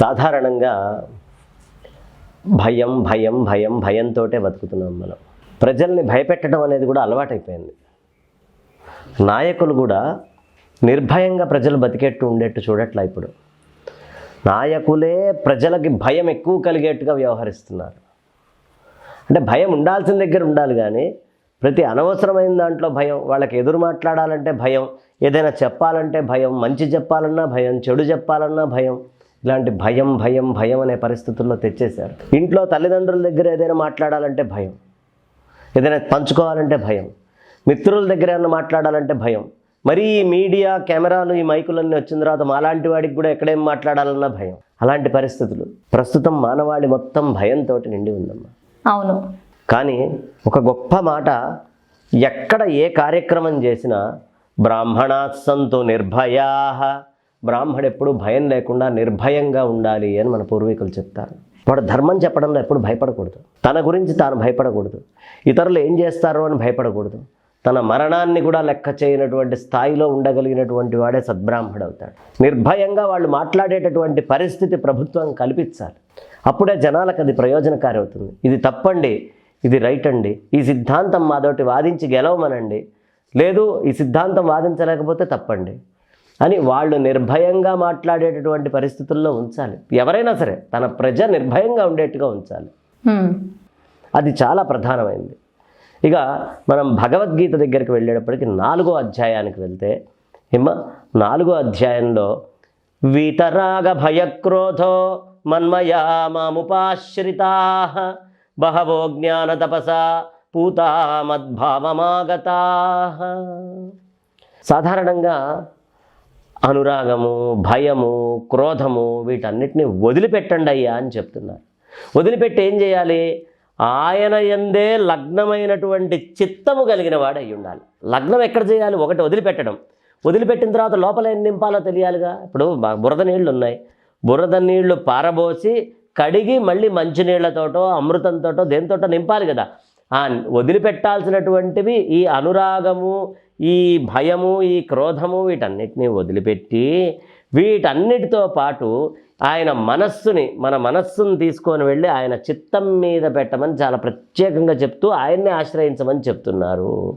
సాధారణంగా భయం భయం భయం భయంతో బతుకుతున్నాం మనం. ప్రజల్ని భయపెట్టడం అనేది కూడా అలవాటైపోయింది. నాయకులు కూడా నిర్భయంగా ప్రజలు బతికేట్టు ఉండేట్టు చూడట్లా ఇప్పుడు. నాయకులే ప్రజలకి భయం ఎక్కువ కలిగేట్టుగా వ్యవహరిస్తున్నారు. అంటే భయం ఉండాల్సిన దగ్గర ఉండాలి కానీ ప్రతి అనవసరమైన దాంట్లో భయం వాళ్ళకి ఎదురు మాట్లాడాలంటే భయం ఏదైనా చెప్పాలంటే భయం మంచి చెప్పాలన్నా భయం చెడు చెప్పాలన్నా భయం ఇలాంటి భయం భయం భయం అనే పరిస్థితుల్లో తెచ్చేశారు. ఇంట్లో తల్లిదండ్రుల దగ్గర ఏదైనా మాట్లాడాలంటే భయం. ఏదైనా పంచుకోవాలంటే భయం. మిత్రుల దగ్గర ఏమైనా మాట్లాడాలంటే భయం. మరి ఈ మీడియా కెమెరాలు ఈ మైకులన్నీ వచ్చిన తర్వాత మాలాంటి వాడికి కూడా ఎక్కడేం మాట్లాడాలన్నా భయం. అలాంటి పరిస్థితులు. ప్రస్తుతం మానవాళి మొత్తం భయంతో నిండి ఉందమ్మా. అవును. కానీ ఒక గొప్ప మాట ఎక్కడ ఏ కార్యక్రమం చేసినా బ్రాహ్మణా సంతు నిర్భయా బ్రాహ్మడు ఎప్పుడు భయం లేకుండా నిర్భయంగా ఉండాలి అని మన పూర్వీకులు చెప్తారు. వాడు ధర్మం చెప్పడంలో ఎప్పుడు భయపడకూడదు. తన గురించి తాను భయపడకూడదు. ఇతరులు ఏం చేస్తారో అని భయపడకూడదు. తన మరణాన్ని కూడా లెక్క చేయనటువంటి స్థాయిలో ఉండగలిగినటువంటి వాడే సద్బ్రాహ్మడు అవుతాడు నిర్భయంగా వాళ్ళు మాట్లాడేటటువంటి పరిస్థితి ప్రభుత్వం కల్పించాలి. అప్పుడే జనాలకు అది ప్రయోజనకారి అవుతుంది ఇది తప్పండి ఇది రైట్ అండి. ఈ సిద్ధాంతం మాతోటి వాదించి గెలవమనండి. లేదు ఈ సిద్ధాంతం వాదించలేకపోతే తప్పండి. అని వాళ్ళు నిర్భయంగా మాట్లాడేటటువంటి పరిస్థితుల్లో ఉంచాలి. ఎవరైనా సరే తన ప్రజ నిర్భయంగా ఉండేట్టుగా ఉంచాలి. అది చాలా ప్రధానమైంది. ఇక మనం భగవద్గీత దగ్గరికి వెళ్ళేటప్పటికి నాలుగో అధ్యాయానికి వెళ్తే హిమ నాలుగో అధ్యాయంలో వీతరాగ భయక్రోధో మన్మయా మాముపాశ్రితా బహవో జ్ఞాన తపసా పూతా మద్భావమాగతా సాధారణంగా అనురాగము భయము క్రోధము వీటన్నిటిని వదిలిపెట్టండి అయ్యా అని చెప్తున్నారు. వదిలిపెట్టి ఏం చేయాలి? ఆయన ఎందే లగ్నమైనటువంటి చిత్తము కలిగిన వాడు అయి ఉండాలి. లగ్నం ఎక్కడ చేయాలి? ఒకటి వదిలిపెట్టడం. వదిలిపెట్టిన తర్వాత లోపల ఏం నింపాలో తెలియాలిగా? ఇప్పుడు బురద నీళ్ళు ఉన్నాయి. బురద నీళ్ళు పారబోసి కడిగి మళ్ళీ మంచినీళ్ళతోటో అమృతంతోటో దేనితోటో నింపాలి కదా. వదిలిపెట్టాల్సినటువంటివి ఈ అనురాగము ఈ భయము ఈ క్రోధము వీటన్నిటిని వదిలిపెట్టి వీటన్నిటితో పాటు ఆయన మనస్సుని మన మనస్సును తీసుకొని వెళ్ళి ఆయన చిత్తం మీద పెట్టమని చాలా ప్రత్యేకంగా చెప్తూ ఆయన్నే ఆశ్రయించమని చెప్తున్నారు.